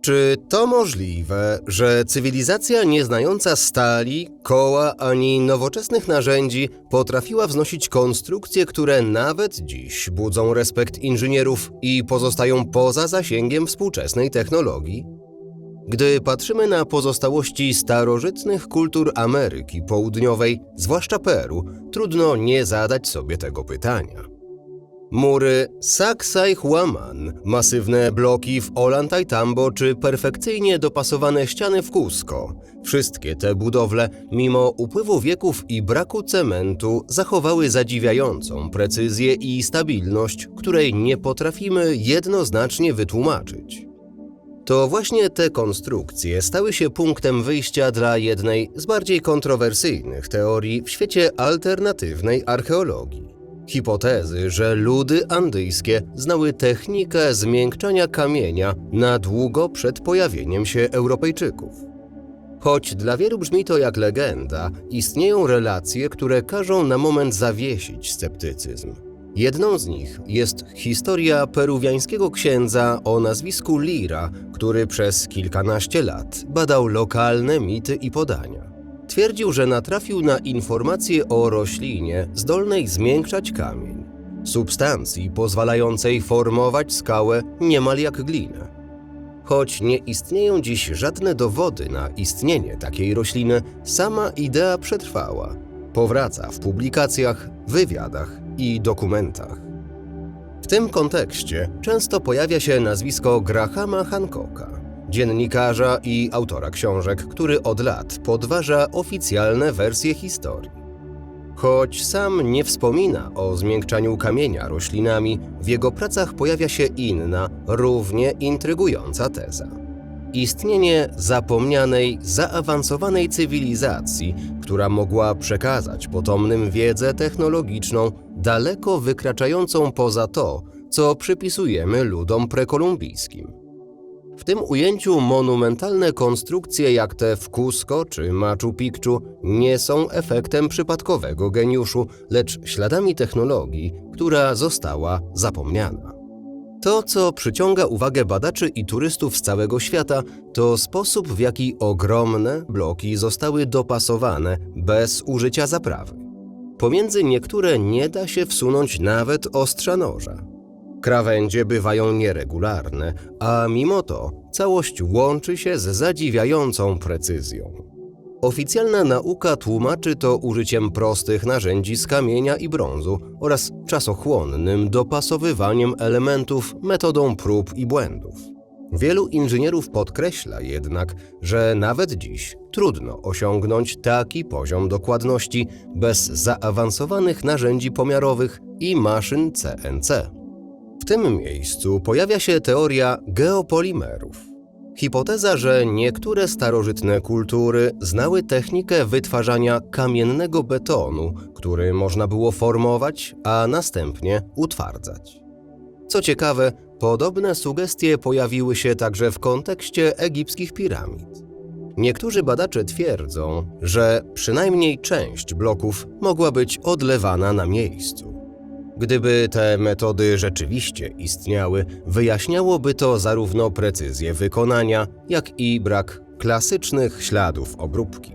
Czy to możliwe, że cywilizacja nieznająca stali, koła ani nowoczesnych narzędzi potrafiła wznosić konstrukcje, które nawet dziś budzą respekt inżynierów i pozostają poza zasięgiem współczesnej technologii? Gdy patrzymy na pozostałości starożytnych kultur Ameryki Południowej, zwłaszcza Peru, trudno nie zadać sobie tego pytania. Mury Sacsayhuaman, masywne bloki w Ollantaytambo czy perfekcyjnie dopasowane ściany w Cusco. Wszystkie te budowle, mimo upływu wieków i braku cementu, zachowały zadziwiającą precyzję i stabilność, której nie potrafimy jednoznacznie wytłumaczyć. To właśnie te konstrukcje stały się punktem wyjścia dla jednej z bardziej kontrowersyjnych teorii w świecie alternatywnej archeologii. Hipotezy, że ludy andyjskie znały technikę zmiękczania kamienia na długo przed pojawieniem się Europejczyków. Choć dla wielu brzmi to jak legenda, istnieją relacje, które każą na moment zawiesić sceptycyzm. Jedną z nich jest historia peruwiańskiego księdza o nazwisku Lira, który przez kilkanaście lat badał lokalne mity i podania. Twierdził, że natrafił na informacje o roślinie zdolnej zmiękczać kamień, substancji pozwalającej formować skałę niemal jak glinę. Choć nie istnieją dziś żadne dowody na istnienie takiej rośliny, sama idea przetrwała. Powraca w publikacjach, wywiadach i dokumentach. W tym kontekście często pojawia się nazwisko Grahama Hancocka, dziennikarza i autora książek, który od lat podważa oficjalne wersje historii. Choć sam nie wspomina o zmiękczaniu kamienia roślinami, w jego pracach pojawia się inna, równie intrygująca teza. Istnienie zapomnianej, zaawansowanej cywilizacji, która mogła przekazać potomnym wiedzę technologiczną daleko wykraczającą poza to, co przypisujemy ludom prekolumbijskim. W tym ujęciu monumentalne konstrukcje jak te w Cusco czy Machu Picchu nie są efektem przypadkowego geniuszu, lecz śladami technologii, która została zapomniana. To, co przyciąga uwagę badaczy i turystów z całego świata, to sposób, w jaki ogromne bloki zostały dopasowane bez użycia zaprawy. Pomiędzy niektóre nie da się wsunąć nawet ostrza noża. Krawędzie bywają nieregularne, a mimo to całość łączy się z zadziwiającą precyzją. Oficjalna nauka tłumaczy to użyciem prostych narzędzi z kamienia i brązu oraz czasochłonnym dopasowywaniem elementów metodą prób i błędów. Wielu inżynierów podkreśla jednak, że nawet dziś trudno osiągnąć taki poziom dokładności bez zaawansowanych narzędzi pomiarowych i maszyn CNC. W tym miejscu pojawia się teoria geopolimerów. Hipoteza, że niektóre starożytne kultury znały technikę wytwarzania kamiennego betonu, który można było formować, a następnie utwardzać. Co ciekawe, podobne sugestie pojawiły się także w kontekście egipskich piramid. Niektórzy badacze twierdzą, że przynajmniej część bloków mogła być odlewana na miejscu. Gdyby te metody rzeczywiście istniały, wyjaśniałoby to zarówno precyzję wykonania, jak i brak klasycznych śladów obróbki.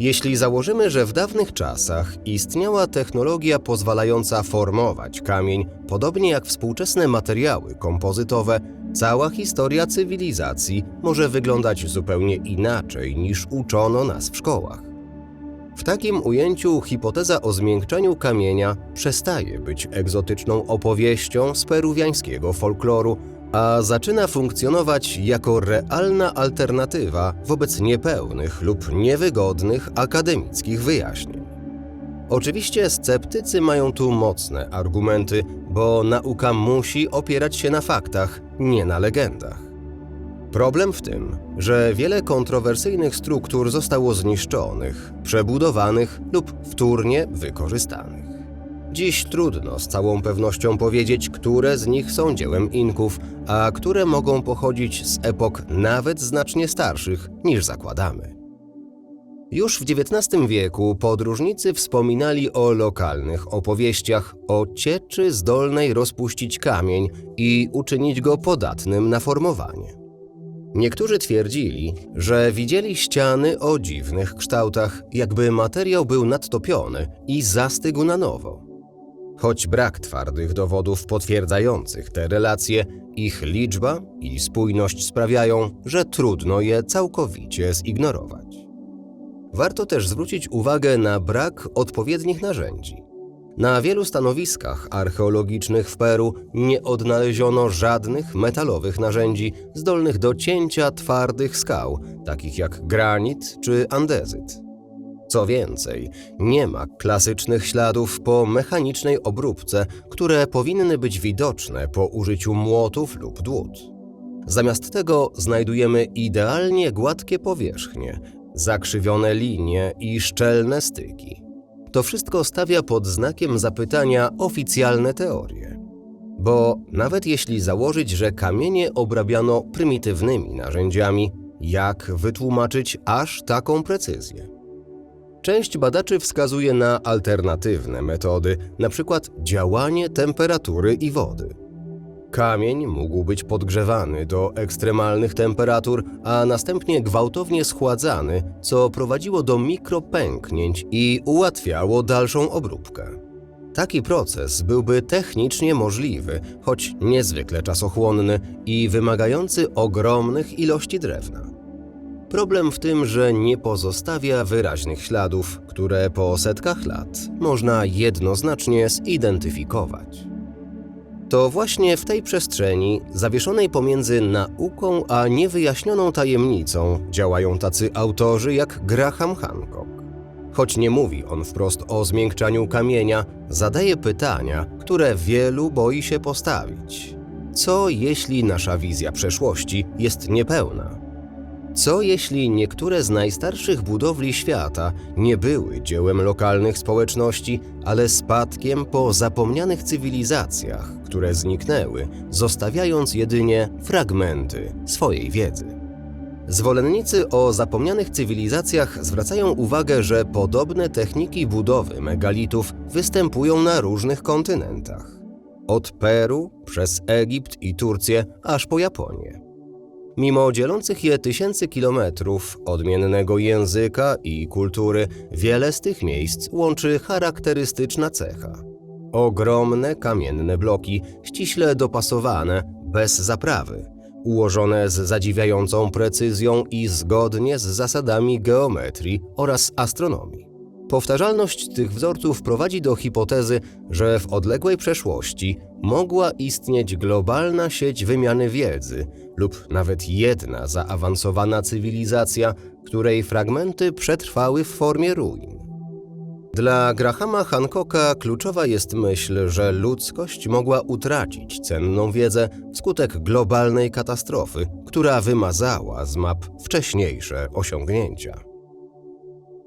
Jeśli założymy, że w dawnych czasach istniała technologia pozwalająca formować kamień, podobnie jak współczesne materiały kompozytowe, cała historia cywilizacji może wyglądać zupełnie inaczej niż uczono nas w szkołach. W takim ujęciu hipoteza o zmiękczaniu kamienia przestaje być egzotyczną opowieścią z peruwiańskiego folkloru, a zaczyna funkcjonować jako realna alternatywa wobec niepełnych lub niewygodnych akademickich wyjaśnień. Oczywiście sceptycy mają tu mocne argumenty, bo nauka musi opierać się na faktach, nie na legendach. Problem w tym, że wiele kontrowersyjnych struktur zostało zniszczonych, przebudowanych lub wtórnie wykorzystanych. Dziś trudno z całą pewnością powiedzieć, które z nich są dziełem Inków, a które mogą pochodzić z epok nawet znacznie starszych niż zakładamy. Już w XIX wieku podróżnicy wspominali o lokalnych opowieściach o cieczy zdolnej rozpuścić kamień i uczynić go podatnym na formowanie. Niektórzy twierdzili, że widzieli ściany o dziwnych kształtach, jakby materiał był nadtopiony i zastygł na nowo. Choć brak twardych dowodów potwierdzających te relacje, ich liczba i spójność sprawiają, że trudno je całkowicie zignorować. Warto też zwrócić uwagę na brak odpowiednich narzędzi. Na wielu stanowiskach archeologicznych w Peru nie odnaleziono żadnych metalowych narzędzi zdolnych do cięcia twardych skał, takich jak granit czy andezyt. Co więcej, nie ma klasycznych śladów po mechanicznej obróbce, które powinny być widoczne po użyciu młotów lub dłut. Zamiast tego znajdujemy idealnie gładkie powierzchnie, zakrzywione linie i szczelne styki. To wszystko stawia pod znakiem zapytania oficjalne teorie. Bo nawet jeśli założyć, że kamienie obrabiano prymitywnymi narzędziami, jak wytłumaczyć aż taką precyzję? Część badaczy wskazuje na alternatywne metody, np. działanie temperatury i wody. Kamień mógł być podgrzewany do ekstremalnych temperatur, a następnie gwałtownie schładzany, co prowadziło do mikropęknięć i ułatwiało dalszą obróbkę. Taki proces byłby technicznie możliwy, choć niezwykle czasochłonny i wymagający ogromnych ilości drewna. Problem w tym, że nie pozostawia wyraźnych śladów, które po setkach lat można jednoznacznie zidentyfikować. To właśnie w tej przestrzeni, zawieszonej pomiędzy nauką a niewyjaśnioną tajemnicą, działają tacy autorzy jak Graham Hancock. Choć nie mówi on wprost o zmiękczaniu kamienia, zadaje pytania, które wielu boi się postawić. Co jeśli nasza wizja przeszłości jest niepełna? Co jeśli niektóre z najstarszych budowli świata nie były dziełem lokalnych społeczności, ale spadkiem po zapomnianych cywilizacjach, które zniknęły, zostawiając jedynie fragmenty swojej wiedzy? Zwolennicy o zapomnianych cywilizacjach zwracają uwagę, że podobne techniki budowy megalitów występują na różnych kontynentach. Od Peru przez Egipt i Turcję aż po Japonię. Mimo dzielących je tysięcy kilometrów, odmiennego języka i kultury, wiele z tych miejsc łączy charakterystyczna cecha. Ogromne kamienne bloki, ściśle dopasowane, bez zaprawy, ułożone z zadziwiającą precyzją i zgodnie z zasadami geometrii oraz astronomii. Powtarzalność tych wzorców prowadzi do hipotezy, że w odległej przeszłości mogła istnieć globalna sieć wymiany wiedzy lub nawet jedna zaawansowana cywilizacja, której fragmenty przetrwały w formie ruin. Dla Grahama Hancocka kluczowa jest myśl, że ludzkość mogła utracić cenną wiedzę wskutek globalnej katastrofy, która wymazała z map wcześniejsze osiągnięcia.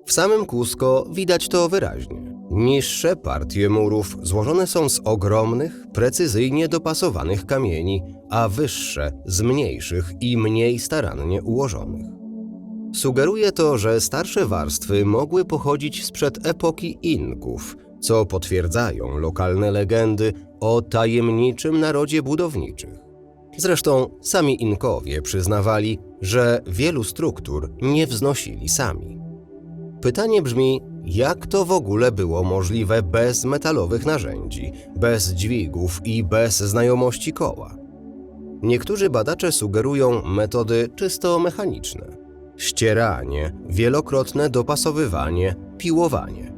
W samym Cusco widać to wyraźnie. Niższe partie murów złożone są z ogromnych, precyzyjnie dopasowanych kamieni, a wyższe z mniejszych i mniej starannie ułożonych. Sugeruje to, że starsze warstwy mogły pochodzić sprzed epoki Inków, co potwierdzają lokalne legendy o tajemniczym narodzie budowniczych. Zresztą sami Inkowie przyznawali, że wielu struktur nie wznosili sami. Pytanie brzmi, jak to w ogóle było możliwe bez metalowych narzędzi, bez dźwigów i bez znajomości koła? Niektórzy badacze sugerują metody czysto mechaniczne: ścieranie, wielokrotne dopasowywanie, piłowanie.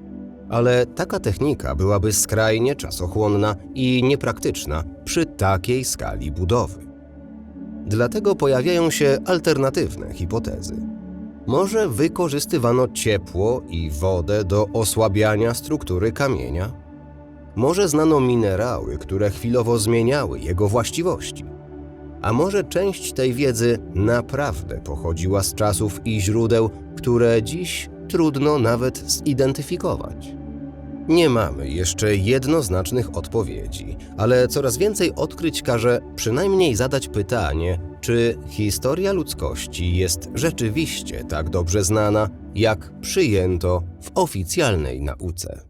Ale taka technika byłaby skrajnie czasochłonna i niepraktyczna przy takiej skali budowy. Dlatego pojawiają się alternatywne hipotezy. Może wykorzystywano ciepło i wodę do osłabiania struktury kamienia? Może znano minerały, które chwilowo zmieniały jego właściwości? A może część tej wiedzy naprawdę pochodziła z czasów i źródeł, które dziś trudno nawet zidentyfikować? Nie mamy jeszcze jednoznacznych odpowiedzi, ale coraz więcej odkryć każe przynajmniej zadać pytanie, czy historia ludzkości jest rzeczywiście tak dobrze znana, jak przyjęto w oficjalnej nauce.